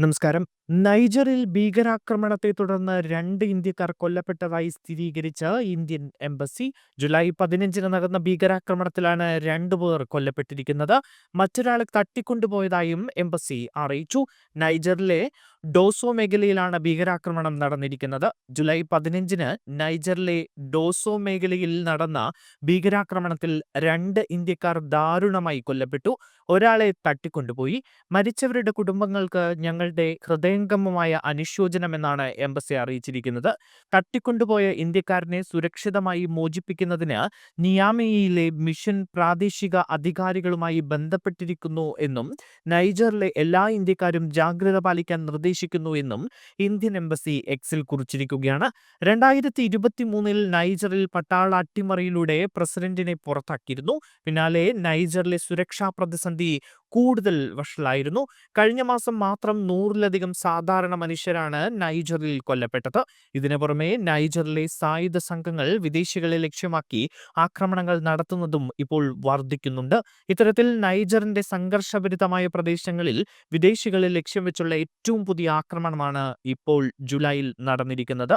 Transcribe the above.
നമസ്കാരം. നൈജറിൽ ഭീകരാക്രമണത്തെ തുടർന്ന് രണ്ട് ഇന്ത്യക്കാർ കൊല്ലപ്പെട്ടതായി സ്ഥിരീകരിച്ച ഇന്ത്യൻ എംബസി. ജൂലൈ പതിനഞ്ചിന് നടന്ന ഭീകരാക്രമണത്തിലാണ് രണ്ടുപേർ കൊല്ലപ്പെട്ടിരിക്കുന്നത്. മറ്റൊരാളെ തട്ടിക്കൊണ്ടുപോയതായും എംബസി അറിയിച്ചു. നൈജറിലെ ഡോസോ മേഖലയിലാണ് ഭീകരാക്രമണം നടന്നിരിക്കുന്നത്. ജൂലൈ പതിനഞ്ചിന് നൈജറിലെ ഡോസോ മേഖലയിൽ നടന്ന ഭീകരാക്രമണത്തിൽ രണ്ട് ഇന്ത്യക്കാർ ദാരുണമായി കൊല്ലപ്പെട്ടു. ഒരാളെ തട്ടിക്കൊണ്ടുപോയി. മരിച്ചവരുടെ കുടുംബങ്ങൾക്ക് ഞങ്ങളുടെ ഹൃദയംഗമമായ അനുശോചനമെന്നാണ് എംബസി അറിയിച്ചിരിക്കുന്നത്. തട്ടിക്കൊണ്ടുപോയ ഇന്ത്യക്കാരനെ സുരക്ഷിതമായി മോചിപ്പിക്കുന്നതിന് നിയാമിയിലെ മിഷൻ പ്രാദേശിക അധികാരികളുമായി ബന്ധപ്പെട്ടിരിക്കുന്നു എന്നും നൈജറിലെ എല്ലാ ഇന്ത്യക്കാരും ജാഗ്രത പാലിക്കാൻ നിർദ്ദേശിക്കുന്നു എന്നും ഇന്ത്യൻ എംബസി എക്സിൽ കുറിച്ചിരിക്കുകയാണ്. രണ്ടായിരത്തി ഇരുപത്തി മൂന്നിൽ നൈജറിൽ പട്ടാള അട്ടിമറിയിലൂടെ പ്രസിഡന്റിനെ പുറത്താക്കിയിരുന്നു. പിന്നാലെ നൈജറിലെ സുരക്ഷാ പ്രതിസന്ധി കൂടുതൽ വഷളായിരുന്നു. കഴിഞ്ഞ മാസം മാത്രം നൂറിലധികം സാധാരണ മനുഷ്യരാണ് നൈജറിൽ കൊല്ലപ്പെട്ടത്. ഇതിനു പുറമെ നൈജറിലെ സായുധ സംഘങ്ങൾ വിദേശികളെ ലക്ഷ്യമാക്കി ആക്രമണങ്ങൾ നടത്തുന്നതും ഇപ്പോൾ വർദ്ധിക്കുന്നുണ്ട്. ഇത്തരത്തിൽ നൈജറിന്റെ സംഘർഷഭരിതമായ പ്രദേശങ്ങളിൽ വിദേശികളെ ലക്ഷ്യം വെച്ചുള്ള ഏറ്റവും പുതിയ ആക്രമണമാണ് ഇപ്പോൾ ജൂലൈയിൽ നടന്നിരിക്കുന്നത്.